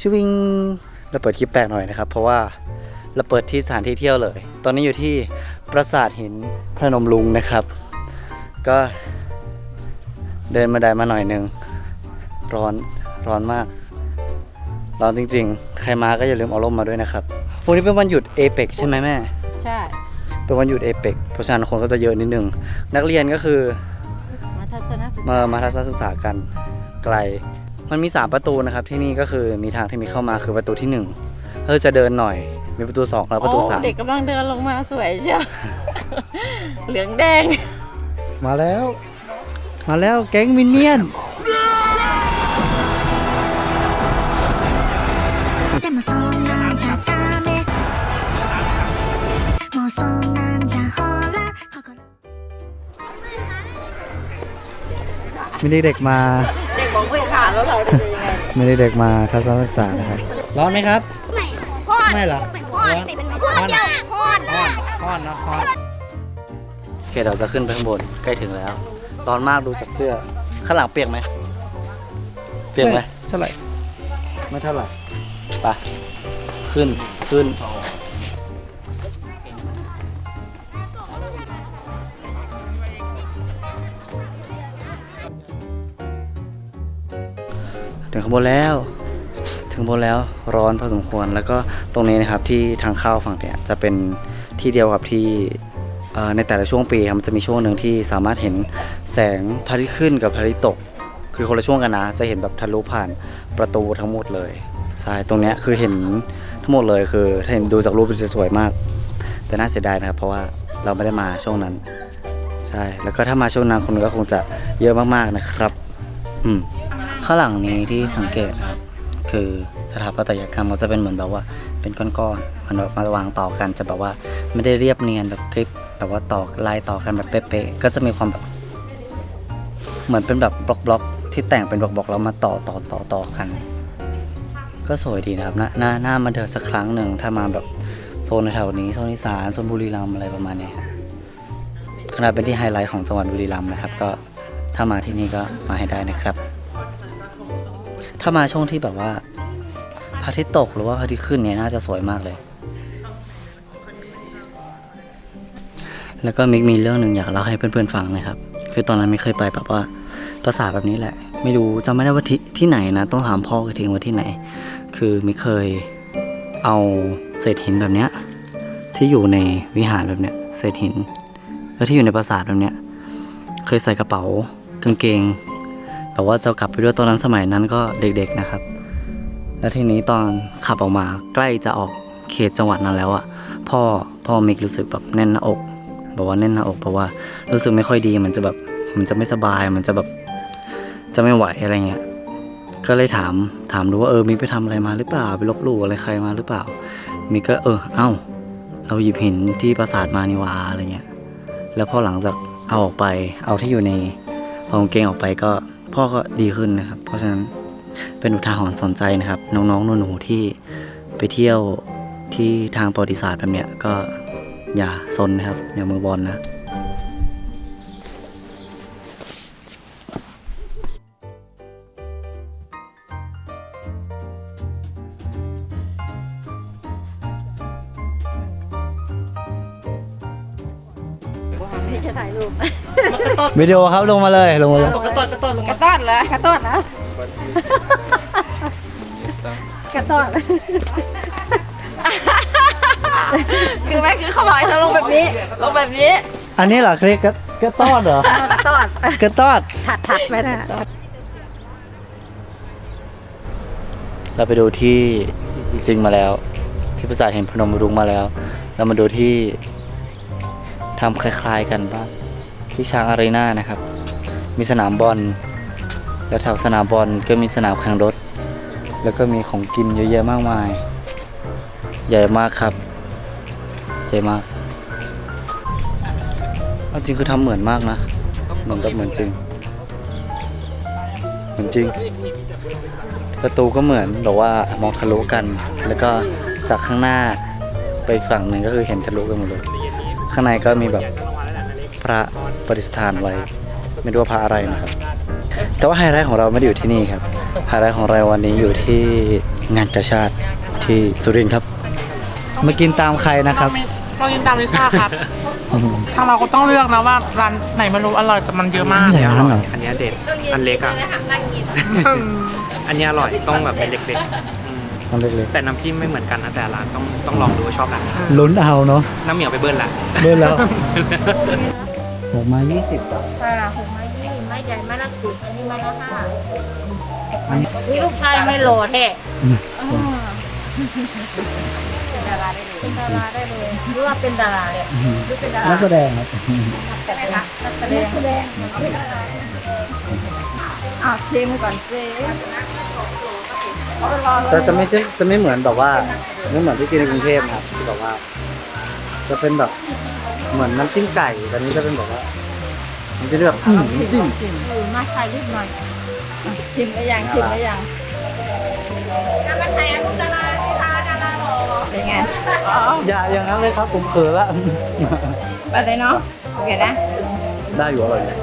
ชวิงเราเปิดคลิปแปลกหน่อยนะครับ เพราะว่าเราเปิดที่สถานที่เที่ยวเลย ตอนนี้อยู่ที่ปราสาทหินพนมลุงนะครับ ก็เดินมาได้มาหน่อยหนึง ร้อนร้อนมาก ร้อนจริงๆ ใครมาก็อย่าลืมเอาร่มมาด้วยนะครับวันนี้เป็นวันหยุดเอเปกใช่ไหมแม่ ใช่เป็นวันหยุดเอเปกเพราะฉะนั้นคนก็จะเยอะนิดนึง นักเรียนก็คือ มาทัศนศึกษามามาทัศนศึกษากันไกล มันมี 3 ประตูนะครับที่นี่ก็คือมีทางที่มีเข้ามาคือประตูที่1นึ่งเราจะเดินหน่อยมีประตู 2 แล้วประตู3เด็กกำลังเดินลงมาสวยเชียวเหลืองแดง มาแล้ว มาแล้วแก๊งมินเนี่ยนมีเด็กๆมา เด็กบอกไม่ขาดแล้วเราจะยังไงมีเด็กๆมาทัศนศึกษานะครับ ร้อนไหมครับ ไม่ฮอดไม่เหรอฮอดติเป็นฮอดเดียวฮอดฮ้อนฮ้อนนะฮ้อนโอเคเราจะขึ้นไปข้างบนใกล้ถึงแล้ว ร้อนมากดูจากเสื้อ ข้างหลังเปียกไหม เปียกไหม เท่าไหร่ ไม่เท่าไหร่ ไป ขึ้น ขึ้น ถึงข้างบนแล้ว ถึงบนแล้วร้อนพอสมควร แล้วก็ตรงนี้นะครับที่ทางเข้าฝั่งเนี่ยจะเป็นที่เดียวกับที่ในแต่ละช่วงปีมันจะมีช่วงหนึ่งที่สามารถเห็นแสงพระอาทิตย์ขึ้นกับพระอาทิตย์ตก คือคนละช่วงกันนะ จะเห็นแบบทะลุผ่านประตูทั้งหมดเลยใช่ตรงนี้คือเห็นทั้งหมดเลยคือ ถ้าเห็นดูจากรูปจะสวยมาก แต่น่าเสียดายนะครับ เพราะว่าเราไม่ได้มาช่วงนั้น ใช่ แล้วก็ถ้ามาช่วงนั้นคนก็คงจะเยอะมากๆนะครับ อืม ข้างหลังนี้ที่สังเกตครับ คือสถาปัตยกรรมก็จะเป็นเหมือนแบบว่าเป็นก้อนๆมันแบบมาวางต่อกันจะแบบว่าไม่ได้เรียบเนียนแบบคลิปแบบว่าต่อลายต่อกันแบบเป๊ะๆก็จะมีความแบบเหมือนเป็นแบบบล็อกๆ ที่แต่งเป็นบล็อกๆแล้วมาต่อต่อต่อต่อกัน ก็สวยดีนะครับหน่าน่าน่ามาเดินสักครั้งหนึ่งถ้ามาแบบโซนแถวนี้โซนอีสานโซนบุรีรัมย์อะไรประมาณนี้ครับขนาดเป็นที่ไฮไลท์ของจังหวัดบุรีรัมย์นะครับ ก็ถ้ามาที่นี่ก็มาให้ได้นะครับ ถ้ามาช่วงที่แบบว่าพระอาทิตย์ตกหรือว่าพระอาทิตย์ขึ้นเนี่ยน่าจะสวยมากเลย แล้วก็มิกมีเรื่องหนึ่งอยากเล่าให้เพื่อนๆฟังนะครับ คือตอนนั้นไม่เคยไปแบบว่าปราสาทแบบนี้แหละ ไม่รู้จำไม่ได้ว่าที่ที่ไหนนะ ต้องถามพ่ออีกทีว่าที่ไหน คือมิกเคยเอาเศษหินแบบเนี้ยที่อยู่ในวิหารแบบเนี้ยเศษหิน แล้วที่อยู่ในปราสาทแบบเนี้ยเคยใส่กระเป๋ากางเกง แบบว่าจะกลับไปด้วยตอนนั้นสมัยนั้นก็เด็กๆนะครับ แล้วทีนี้ตอนขับออกมาใกล้จะออกเขตจังหวัดนั้นแล้วอะพ่อพ่อมิกรู้สึกแบบแน่นหน้าอกบอกว่าแน่นหน้าอกเพราะว่ารู้สึกไม่ค่อยดีมันจะแบบมันจะไม่สบายมันจะแบบจะไม่ไหวอะไรเงี้ยก็เลยถามถามดูว่าเออมิกไปทำอะไรมาหรือเปล่าไปลบหลู่อะไรใครมาหรือเปล่ามิกก็เออเอ้า เราหยิบหินที่ปราสาทมานี่หวาอะไรเงี้ยแล้วพอหลังจากเอาออกไปเอาที่อยู่ในกางเกงออกไปก็ พ่อก็ดีขึ้นนะครับ เพราะฉะนั้นเป็นอุทาหรณ์สอนใจนะครับ น้องๆหนูๆที่ไปเที่ยวที่ทางประวัติศาสตร์แบบเนี้ยก็อย่าซนนะครับอย่ามือบอลนะ วิดีโอครับลงมาเลยลงมาเลยกระต้อนกระต้อนกระต้อนเหรอกระต้อนนะกระต้อนคือแม่คือเขาบอกให้เราลงแบบนี้ ลงแบบนี้อันนี้เหรอคลิกกระต้อนเหรอกระต้อนกระต้อนถัดถัดไปนะเราไปดูที่จริงมาแล้ว ที่ปราสาทเห็นพนมรุ้งมาแล้ว เรามาดูที่ทำคล้าย ๆ กันบ้าง ที่ช้างอารีนานะครับ มีสนามบอลแล้วแถวสนามบอลก็มีสนามแข่งรถ แล้วก็มีของกินเยอะแยะมากมาย ใหญ่มากครับ ใหญ่มากจริงคือทำเหมือนมากนะเหมือนแบบเหมือนจริง เหมือนจริง ประตูก็เหมือนแบบว่ามองทะลุกัน แล้วก็จากข้างหน้าไปฝั่งหนึ่งก็คือเห็นทะลุกันหมดเลย ข้างในก็มีแบบ พระประดิษฐานไว้ ไม่รู้ว่าพระอะไรนะครับ แต่ว่าไฮไลท์ของเราไม่ได้อยู่ที่นี่ครับไฮไลท์ของเราวันนี้อยู่ที่งานกระชาติที่สุรินทร์ครับมากินตามใครนะครับเรากินตามลิซ่าครับทางเราก็ต้องเลือกนะว่าร้านไหนมันรู้อร่อยแต่มันเยอะมากไหนร้านเหรออันเนี้ยเด็ดอันเล็กอะอันเนี้ยอร่อยต้องแบบเป็นเล็กๆอืมน้ำเล็กแต่น้ำจิ้มไม่เหมือนกันนะแต่ละร้านต้องต้องลองดูว่าชอบร้านไหนๆลุ้นเอาเนาะน้ำเหมียวไปเบิ้ลละเบิ้ลแล้ว หกมายี่สิบค่ะหกไม้ยี่ไม้ใหญ่ไม้ละสิบอันนี้ไม้ละห้าอันนี้นี่ลูกชายไม่โหลแท้อืมเป็นดาราได้เลยเป็นดาราได้เลยหรือว่าเป็นดาราเลยหรือเป็นดารานักแสดงครับแต่ไหมคะนักแสดงนักแสดงอะชิมก่อนเจ๊จะจะไม่ใช่จะไม่เหมือนแบบว่าไม่เหมือนที่กินในกรุงเทพนะครับที่แบบว่า จะเป็นแบบ เหมือนน้ำจิ้มไก่แต่นี้จะเป็นแบบว่ามันจะแบบอืมน้ำจิ้มเออมาถ่ายรูปหน่อยอะชิมได้ยังชิมได้ยังมาถ่ายรูปดาราสิคะดาราหรอเป็นไงอ๋ออย่าอย่างนั้นเลยครับผมเขินละ ไปเลยเนาะโอเคนะ ได้อยู่อร่อยเลย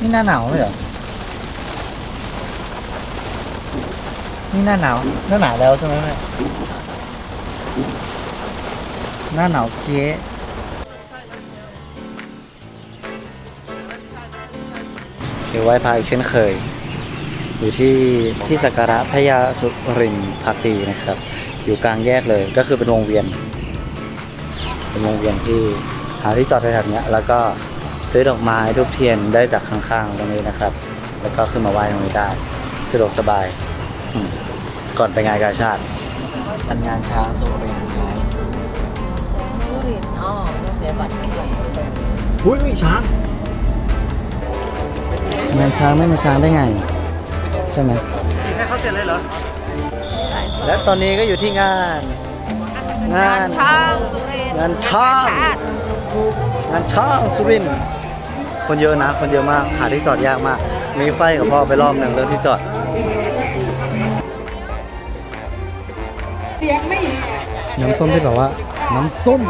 นี่หน้าหนาวเลยเหรอ นี่หน้าหนาว หน้าหนาวแล้วใช่ไหมแม่หน้าหนาวเจ๊เขียวไหว้พระอีกเช่นเคย อยู่ที่ที่สักการะพระยาสุรินทร์พักดีนะครับ อยู่กลางแยกเลยก็คือเป็นวงเวียน เป็นวงเวียนที่หาที่จอดแถวๆเนี้ยแล้วก็ซื้อดอกไม้ทูบเทียนได้จากข้างๆตรงนี้นะครับ แล้วก็ขึ้นมาไหว้ตรงนี้ได้สะดวกสบายอืมก่อนไปงานกาชาติอันงานช้างสุรินทร์ไงสุรินทร์อ๋อต้องเสียบัตรเท่าไหร่อุ้ยช้างงานช้างไม่มาช้างได้ไง ใช่ไหมเข้าเสร็จเลยเหรอ และตอนนี้ก็อยู่ที่งาน งานช้างสุรินทร์ งานช้างงานช้างสุรินทร์คนเยอะนะคนเยอะมากหาที่จอดยากมาก มีไฟกับพ่อไปรอบหนึ่งเรื่องที่จอดน้ำส้มที่แบบว่า น้ำส้ม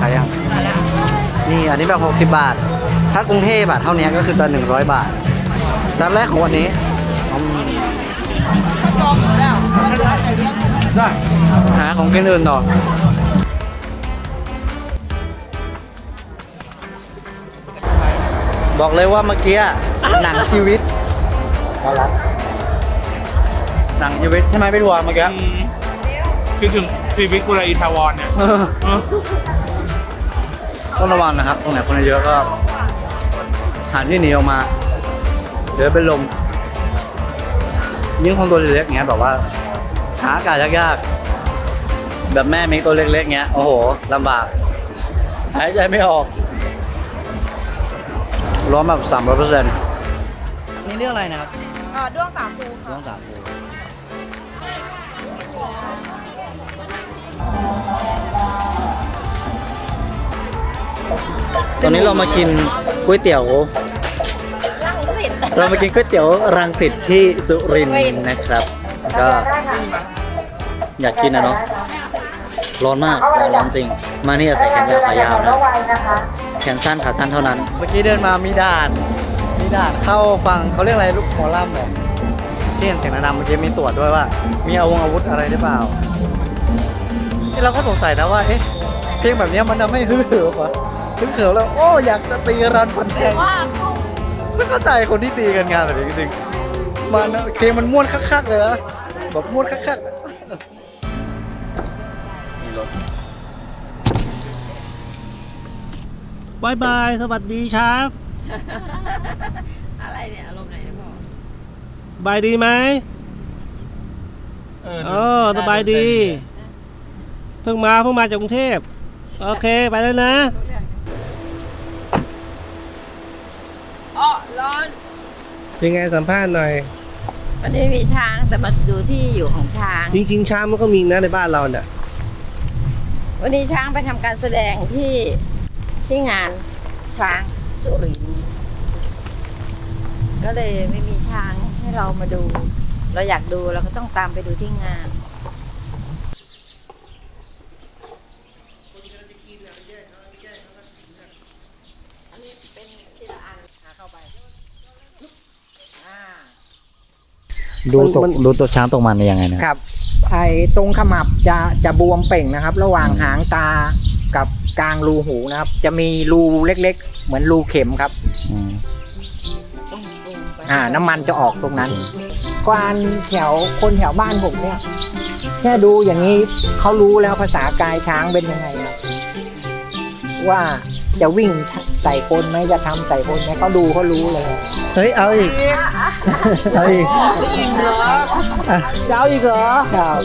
ขายยังนี่อันนี้แบบ 60 บาท ถ้ากรุงเทพบาทเท่านี้ก็คือจะ 100 บาทจานแรกของวันนี้อืมหาของกินอื่นต่อบอกเลยว่าเมื่อกี้หนังชีวิตเอาละหนังชีวิตใช่ไหมพี่ทัวร์เมื่อกี้คิดถึง ชีวิตกุลาอีทาวรเนี่ยต้องระวังนะครับ ตรงไหนคนเยอะก็หาที่หนีออกมา เดี๋ยวเป็นลม ยิ่งคนตัวเล็กๆเงี้ยแบบว่า หาอากาศยากๆแบบแม่มิกตัวเล็กๆเงี้ย โอ้โหลำบากหายใจไม่ออกร้อนแบบสามร้อยเปอร์เซ็นต์นี่เรื่องอะไรนะครับอ่าด้วงสามภูเรื่องสามฟู ตอนนี้เรามากินก๋วยเตี๋ยวลังสิตเรามากินก๋วยเตี๋ยวรังสิตที่สุรินทร์นะครับ ก็อยากกินนะเนาะร้อนมากร้อนจริง มานี่อย่าใส่แขนยาวขายาวนะแขนสั้นขาสั้นเท่านั้น เมื่อกี้เดินมามีด่าน มีด่านเข้าฟังเขาเรียกอะไรลูกหมอลำเหรอที่เห็นเสียงนำเมื่อกี้มีตรวจด้วยว่า มีอาวงอาวุธอะไรหรือเปล่าเอ๊ะเราก็สงสัยนะว่าเอ๊ะเพลงแบบเนี้ยมันทำให้ฮึ่เหิมเหร อฮึ่เหิมแล้ว โอ้อยากจะตีรันฟันแทงไม่เข้าใจคนที่ตีกันงานแบบนี้จริงๆมันเพลงมันม่วนคักๆเลยนะแบบม่วนคักๆมีรถบายบาย สวัสดีครับ อะไรเนี่ยอารมณ์ไหนเนี่ยพ่อบายดีไหมเออสบายดี เพิ่งมาเพิ่งมาจากกรุงเทพ โอเค ไปแล้วนะอ๋อ เป็นไงสัมภาษณ์หน่อยวันนี้มีช้างแต่มาดูที่อยู่ของช้าง จริง ๆ ช้างมันก็มีนะในบ้านเราเนี่ยวันนี้ช้างไปทำการแสดงที่ที่งานช้างสุรินทร์ก็เลยไม่มีช้างให้เรามาดู เราอยากดูเราก็ต้องตามไปดูที่งานอันนี้เป็นทีละอันหาเข้าไปอ่า ดูตกมัน ดูตัวช้างตกมันยังไงนะครับ ไอ้ตรงขมับจะจะบวมเป่งนะครับ ระหว่างหางตากับกลางรูหูนะครับ จะมีรูเล็กๆ เหมือนรูเข็มครับ อืมต้องปรุงไปอ่า น้ำมันจะออกตรงนั้น กวานแถวคนแถวบ้านผมเนี่ย แค่ดูอย่างนี้เขารู้แล้วภาษากายช้างเป็นยังไงครับว่า จะวิ่งใส่คนไหมจะทำใส่คนไหมเขาดูเขารู้เลยครับเฮ้ยเอาอีก เอาอีกเจ้าอีกเหรอครับ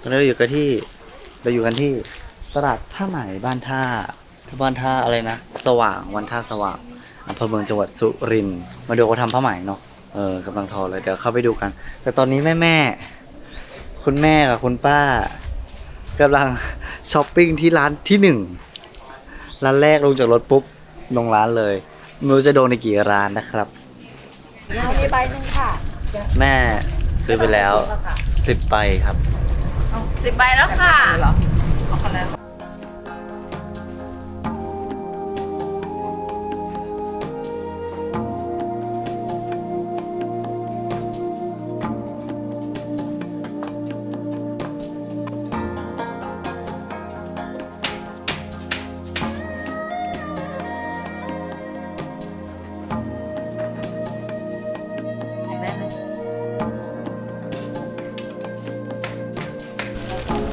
ตอนนี้เราอยู่กันที่เราอยู่กันที่ตลาดผ้าไหมบ้านท่าบ้านท่าอะไรนะ สว่างวันท่าสว่างอำเภอเมืองจังหวัดสุรินทร์มาดูเขาทำผ้าไหมเนาะเออกำลังทอเลยเดี๋ยวเข้าไปดูกัน แต่ตอนนี้แม่แม่ๆคุณแม่กับคุณป้า กำลังช้อปปิ้งที่ร้านที่หนึ่งร้านแรกลงจากรถปุ๊บลงร้านเลยไม่รู้จะโดนในกี่ร้านนะครับเอามีใบหนึ่งค่ะแม่ซื้อไปแล้วสิบใบครับสิบใบแล้วค่ะ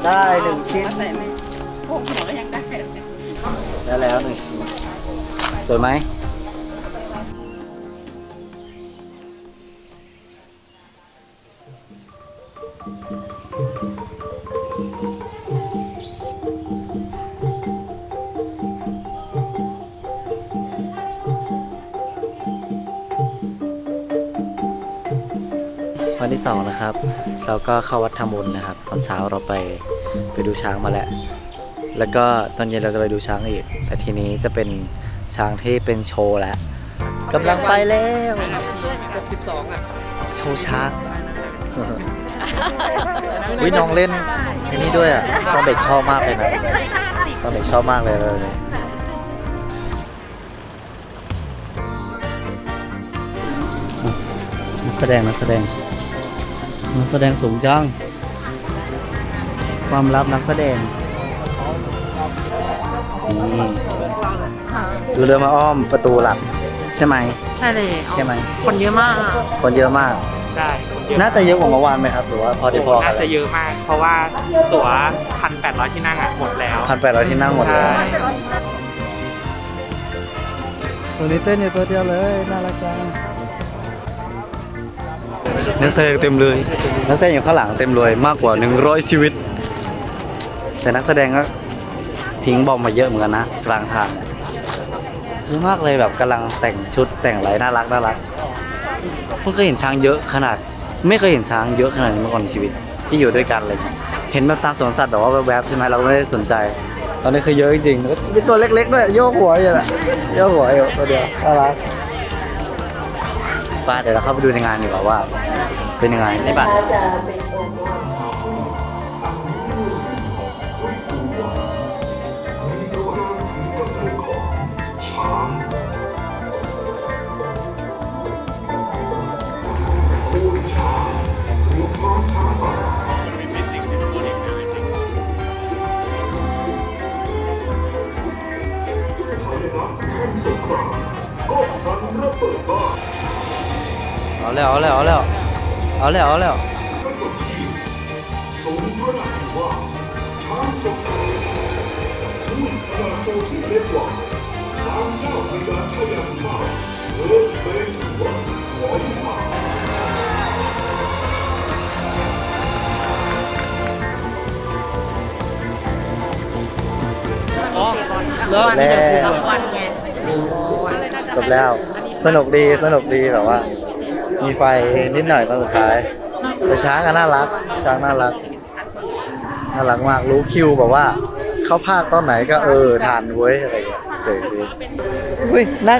ได้หนึ่งชิ้นใส่ไหมพวกหัวก็ยังได้เลยได้แล้วหนึ่งชิ้นสวยไหม ที่สองนะครับเราก็เข้าวัดทำบุญนะครับ ตอนเช้าเราไปไปดูช้างมาแล้ว แล้วก็ตอนเย็นเราจะไปดูช้างอีก แต่ทีนี้จะเป็นช้างที่เป็นโชว์แล้วกำลังไปแล้วสิบสองอะโชว์ช้างวิน้องเล่นไอ้นี่ด้วยอะตอนเด็กชอบมากเลยนะตอนเด็กชอบมากเลยเลยนักแสดงนักแสดง นักแสดงสูงจัง ความลับนักแสดง นี่ดูเรือมาอ้อมประตูหลัก ใช่ไหม ใช่เลยใช่ไหม คนเยอะมากคนเยอะมาก ใช่คนเยอะน่าจะเยอะกว่าเมื่อวานไหมครับ หรือว่าพอที่พอกัน่านจะเยอะมาก เพราะว่าตั๋วพันแปดร้อยที่นั่งอะหมดแล้ว พันแปดร้อยที่นั่งหมดเลยใช่ ตัวนี้เต้นอยู่ตัวเดียวเลย น่ารักจัง นักแสดงเต็มเลย นักแสดงอยู่ข้างหลังเต็มเลยมากกว่า 100 ชีวิต แต่นักแสดงก็ทิ้งบอมมาเยอะเหมือนกันนะกลางทางเยอะมากเลยแบบกำลังแต่งชุดแต่งอะไรน่ารักน่ารักเพิ่งเคยเห็นช้างเยอะขนาด ไม่เคยเห็นช้างเยอะขนาดนี้มาก่อนในชีวิตที่อยู่ด้วยกันเลยเห็นแบบตาสวนสัตว์แบบว่าแวบๆใช่ไหมเราก็ไม่ได้สนใจ ตอนนี้คือเยอะจริงๆแล้วก็มีตัวเล็กๆด้วยโยกหัวอยู่แหละโยกหัวอยู่ตัวเดียวน่ารัก้าเดี๋ยวเราเข้าไปดูในงานดีกว่าว่า เป็นยังไงในบัตร แล้วเอาแล้วเอาล้เอาล้เอาล้วเแล้วจบแล้ว สนุกดีสนุกดีแบบว่า มีไฟนิดหน่อยตอนสุดท้ายแต่ช้างก็น่ารัก ช้างน่ารัก น่ารักมากรู้คิวแบบว่า เข้าภาคตอนไหนก็เออทันเว้ยอะไรอย่างเงี้ยเจ๋งดีอุ้ยนั่ง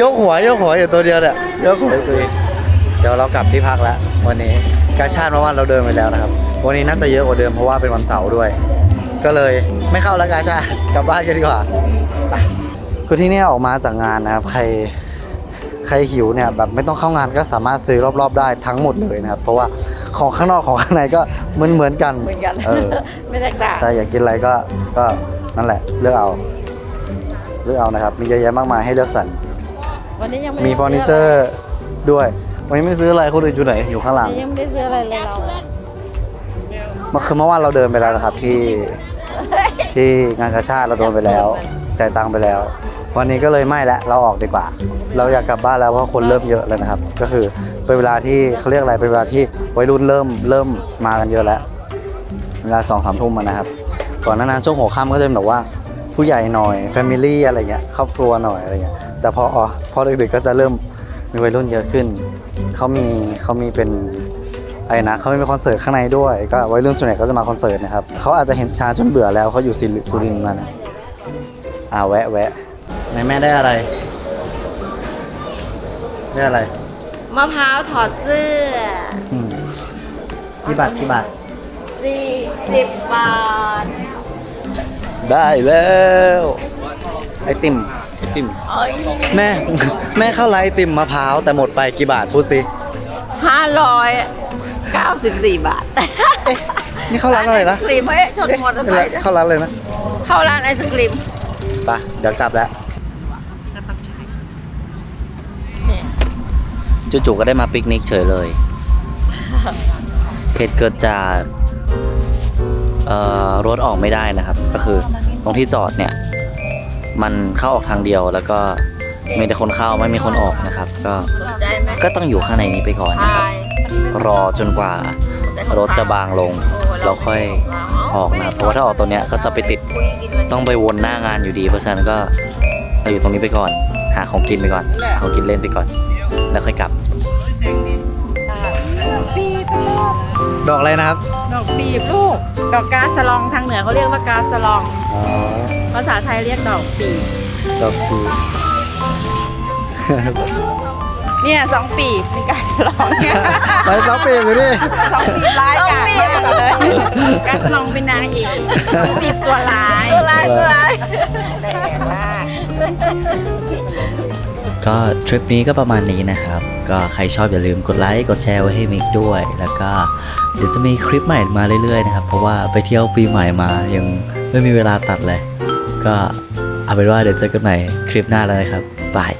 ยกหัวยกหัวอยู่ตัวเดียวเนี่ยยกหัวอยู่ตัวเองเดี๋ยวเรากลับที่พักแล้ววันนี้กาชาติเมื่อวานเราเดินไปแล้วนะครับ วันนี้น่าจะเยอะกว่าเดิมเพราะว่าเป็นวันเสาร์ด้วย ก็เลยไม่เข้าแล้วกาชาติกลับบ้านกันดีกว่าไปคือที่นี่ออกมาจากงานนะครับใคร ใครหิวเนี่ยแบบไม่ต้องเข้างานก็สามารถซื้อรอบๆได้ทั้งหมดเลยนะครับเพราะว่าของข้างนอกของข้างในก็เหมือนเหมือนๆกันเหมือนกัน เออ ไม่แตกต่างใช่อยากกินอะไรก็ก็นั่นแหละเลือกเอาเลือกเอานะครับ มีเยอะแยะมากมายให้เลือกสรรวันนี้ยังไม่มีได้เฟอร์นิเจอร์ด้วย วันนี้ไม่ซื้ออะไรคนอื่นอยู่ไหนอยู่ข้างหลัวันงนี้ยังไม่ได้ซื้ออะไรเลยเราเมื่อคือเมื่อวานเราเดินไปแล้วนะครับที่ที่งานกาชาติเราโดนไปแล้ว จ่ายตังค์ไปแล้ว วันนี้ก็เลยไม่ละเราออกดีกว่า เราอยากกลับบ้านแล้วเพราะคนเริ่มเยอะแล้วนะครับ ก็คือเป็นเวลาที่เขาเรียกอะไรเป็นเวลาที่วัยรุ่นเริ่มเริ่มมากันเยอะแล้ว เวลาสองสามทุ่มนะครับ ก่อนหน้านั้นช่วงหัวค่ำก็จะเป็นแบบว่าผู้ใหญ่หน่อยแฟมิลี่อะไรเงี้ยครอบครัวหน่อยอะไรเงี้ยแต่พออ๋อพอดึกๆก็จะเริ่มมีวัยรุ่นเยอะขึ้นเขามีเขามีเป็นอะไรนะเขามีคอนเสิร์ตข้างในด้วย ก็วัยรุ่นส่วนใหญ่ก็จะมาคอนเสิร์ตนะครับเขาอาจจะเห็นชาจนเบื่อแล้วเขาอยู่ซิลิสุรินทร์มานะอ่าแวะแวะ ไหนแม่ได้อะไร ได้อะไรมะพร้าวถอดเสื้ออืมกี่บาทกี่บาท สี่สิบบาทได้แล้ว ไอติมไอติม เอ้ยแม่ แม่เข้าไลน์ไอติมมะพร้าวแต่หมดไปกี่บาทพูดสิ ห้าร้อยเก้าสิบสี่บาทนี่เข้าร้านอะไรนะไอศกรีมเฮ้ยชนมอเตอร์ไซค์เข้าร้านเลยนะ เข้าร้านไอศกรีม ไปเดี๋ยวกลับแล้ว จู่ๆก็ได้มาปิกนิกเฉยเลย เหตุเกิดจากเอ่อรถออกไม่ได้นะครับ ก็คือตรงที่จอดเนี่ย มันเข้าออกทางเดียวแล้วก็มีแต่คนเข้าไม่มีคนออกนะครับ ก็สนใจไหมก็ต้องอยู่ข้างในนี้ไปก่อนนะครับ รอจนกว่ารถจะบางลง เราค่อยออกนะครับเพราะว่าถ้าออกตัวเนี้ยก็จะไปติดต้องไปวนหน้างานอยู่ดี เพราะฉะนั้นก็เราอยู่ตรงนี้ไปก่อน หาของกินไปก่อนหาของกินเล่นไปก่อน แล้วค่อยกลับ ปีบชอบดอกอะไรนะครับ ดอกปีบลูก ดอกกาสะลองทางเหนือเขาเรียกว่ากาสะลอง อ๋อ ภาษาไทยเรียกดอกปีบดอกคูเนี่ยสองปีบเป็นกาสะลองเนี่ยไปสองปีอยู่ดิสองปีบร้ายกาสะเลยกาสะลองเป็นนางเอกสองปีบตัวร้ายตัวร้ายตัวร้ายแรงมาก ก็ทริปนี้ก็ประมาณนี้นะครับ ก็ใครชอบอย่าลืมกดไลค์กดแชร์ไว้ให้มิกด้วย แล้วก็เดี๋ยวจะมีคลิปใหม่มาเรื่อยๆนะครับ เพราะว่าไปเที่ยวปีใหม่มายังไม่มีเวลาตัดเลย ก็เอาเป็นว่าเดี๋ยวเจอกันใหม่คลิปหน้าแล้วนะครับบาย